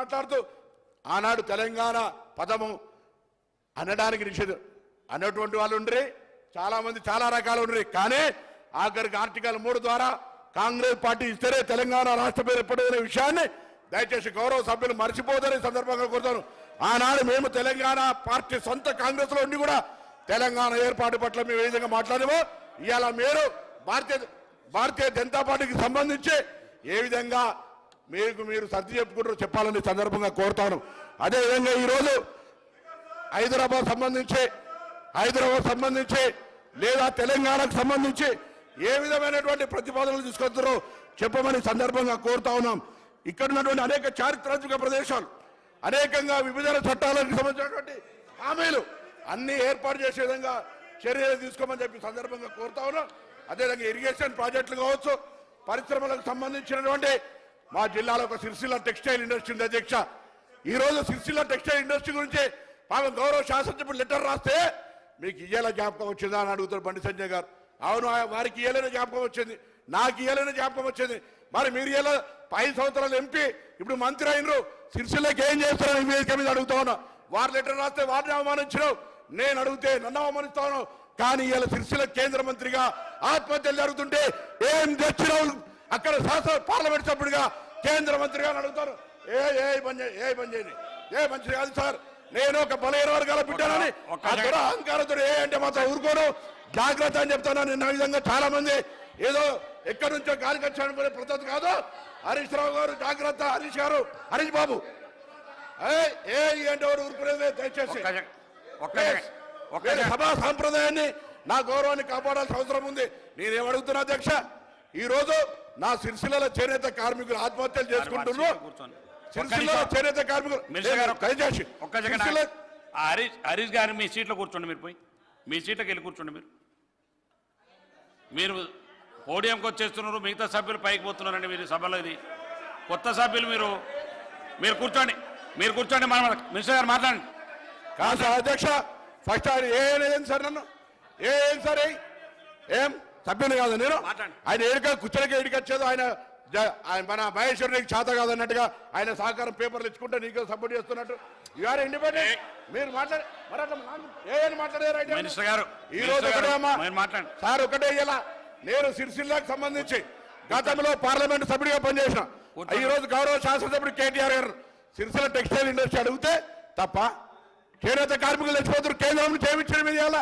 మాట్లాడుతూ ఆనాడు తెలంగాణ పదము అనడానికి నిషేధం. అన్నటువంటి వాళ్ళు ఉండరు చాలామంది చాలా రకాలు ఉండరు. కానీ ఆఖరికి ఆర్టికల్ మూడు ద్వారా కాంగ్రెస్ పార్టీ ఇస్తేనే తెలంగాణ రాష్ట్ర పేరు ఎప్పుడైన విషయాన్ని దయచేసి గౌరవ సభ్యులు మర్చిపోదని సందర్భంగా కోరుతాను. ఆనాడు మేము తెలంగాణ పార్టీ సొంత కాంగ్రెస్లో ఉండి కూడా తెలంగాణ ఏర్పాటు పట్ల మేము ఏ విధంగా మాట్లాడేమో ఇవాళ మీరు భారతీయ భారతీయ జనతా పార్టీకి సంబంధించి ఏ విధంగా మీకు మీరు సర్ది చెప్పుకుంటారు చెప్పాలని సందర్భంగా కోరుతాను. అదేవిధంగా ఈరోజు హైదరాబాద్ సంబంధించి హైదరాబాద్ సంబంధించి లేదా తెలంగాణకు సంబంధించి ఏ విధమైనటువంటి ప్రతిపాదనలు తీసుకొస్తారో చెప్పమని సందర్భంగా కోరుతా ఉన్నాం. ఇక్కడ ఉన్నటువంటి అనేక చారిత్రాత్మక ప్రదేశాలు అనేకంగా విభజన చట్టాలకు సంబంధించినటువంటి హామీలు అన్ని ఏర్పాటు చేసే విధంగా చర్యలు తీసుకోమని చెప్పి సందర్భంగా కోరుతా ఉన్నాం. అదేవిధంగా ఇరిగేషన్ ప్రాజెక్టులు కావచ్చు పరిశ్రమలకు సంబంధించినటువంటి మా జిల్లాలో ఒక సిరిసిల్ల టెక్స్టైల్ ఇండస్ట్రీ ఉంది అధ్యక్ష. ఈ రోజు సిరిసిల్ల టెక్స్టైల్ ఇండస్ట్రీ గురించి పాపం గౌరవ శాసనసభ్యులు లెటర్ రాస్తే మీకు ఇయ్యేలా జ్ఞాపకం వచ్చిందా అని అడుగుతారు బండి సంజయ్ గారు. అవును వారికి ఇయ్యలేని జ్ఞాపకం వచ్చింది. నాకు ఇయ్యలేని జ్ఞాపకం వచ్చింది. మరి మీరు ఇలా ఐదు సంవత్సరాలు ఎంపీ ఇప్పుడు మంత్రి అయినరు. సిరిసిల్లకి ఏం చేస్తారని వేదిక మీద అడుగుతా ఉన్నా. వారు లెటర్ రాస్తే వారిని అవమానించడం నేను అడిగితే నన్ను అవమానిస్తాను కానీ ఇలా సిరిసిల్ల కేంద్ర మంత్రిగా ఆత్మహత్యలు జరుగుతుంటే ఏం తెచ్చినావు? అక్కడ శాసన పార్లమెంట్ సభ్యుడిగా కేంద్ర మంత్రిగా అడుగుతారు ఏ ఏ పని ఏ పని చేయని ఏ మంచిది కాదు సార్. నేను ఒక బలహీన వర్గాల బిడ్డానని దొర అహంకారంతో ఏ అంటే మాత్రం ఊరుకోను. జాగ్రత్త అని చెప్తాను నిన్న విధంగా చాలా మంది ఏదో ఎక్కడి నుంచో గాలికి వచ్చాడు పద్ధతి కాదు. హరీష్ రావు గారు జాగ్రత్త హరీష్ గారు హరీష్ బాబు. ఏ అంటే ఊరుకునేది దయచేసి. సభా సాంప్రదాయాన్ని నా గౌరవాన్ని కాపాడాల్సిన అవసరం ఉంది. నేనేం అడుగుతున్నా అధ్యక్ష? ఈ రోజు నా సిరిసిల్ల చేనేత కార్మికులు ఆత్మహత్యలు చేసుకుంటున్నారు. కూర్చోండి. ఒక్క సిరిసిల్ల నిమిషం. చేనేత కార్మికులు హరీష్ హరీష్ గారు మీ సీట్లో కూర్చోండి మీరు పోయి. మీ సీట్లోకి వెళ్ళి కూర్చోండి మీరు. మీరు పోడియంకి వచ్చేస్తున్నారు మిగతా సభ్యులు పైకి పోతున్నారండి మీరు సభలో ఇది. కొత్త సభ్యులు మీరు. మీరు కూర్చోండి. మీరు కూర్చోండి మనం మినిస్టర్ గారు మాట్లాడండి. కాదు అధ్యక్ష ఫస్ట్ ఏ సార్ నన్ను? ఏ సార్? ఏం? సభ్యుని కాదు నేను. ఆయన ఏడిక కుచ్చలకి ఏడికి వచ్చేది ఆయన మన మహేశ్వరునికి చేత కాదన్నట్టుగా ఆయన సహకారం పేపర్లు ఇచ్చుకుంటే నీకు సపోర్ట్ చేస్తున్నట్టు. యూఆర్ ఇండిపెండెంట్ మీరు మాట్లాడే అట్లా మాట్లాడారు ఈ రోజు సార్ ఒకటే ఇలా నేను సిరిసిల్లాకు సంబంధించి గతంలో పార్లమెంట్ సభ్యుడిగా పనిచేసిన. ఈ రోజు గౌరవ శాసనసభ్యుడు కేటీఆర్ గారు సిరిసిల్ల టెక్స్టైల్ ఇండస్ట్రీ అడిగితే తప్ప చేనేత కార్మికులు చచ్చిపోతున్నారు కేంద్రం నుంచి ఏమిచ్చడం మీద ఇవాళ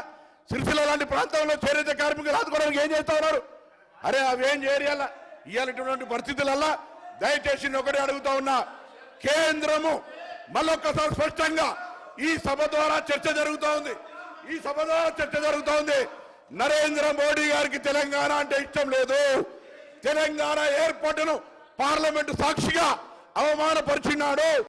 సిరిసిల్ల లాంటి ప్రాంతంలో చేనేత కార్మికులు ఆదుకోవడానికి ఏం చేస్తా ఉన్నారు? అరే అవి ఏం చేయాల ఇవ్వాలటువంటి పరిస్థితులల్లా దయచేసి నేను ఒకటే అడుగుతా ఉన్నా. కేంద్రము మళ్ళొక్కసారి స్పష్టంగా ఈ సభ ద్వారా చర్చ జరుగుతూ ఉంది. ఈ సభ ద్వారా చర్చ జరుగుతూ ఉంది. నరేంద్ర మోడీ గారికి తెలంగాణ అంటే ఇష్టం లేదు. తెలంగాణ ఏర్పాటును పార్లమెంటు సాక్షిగా అవమానపరిచినాడు.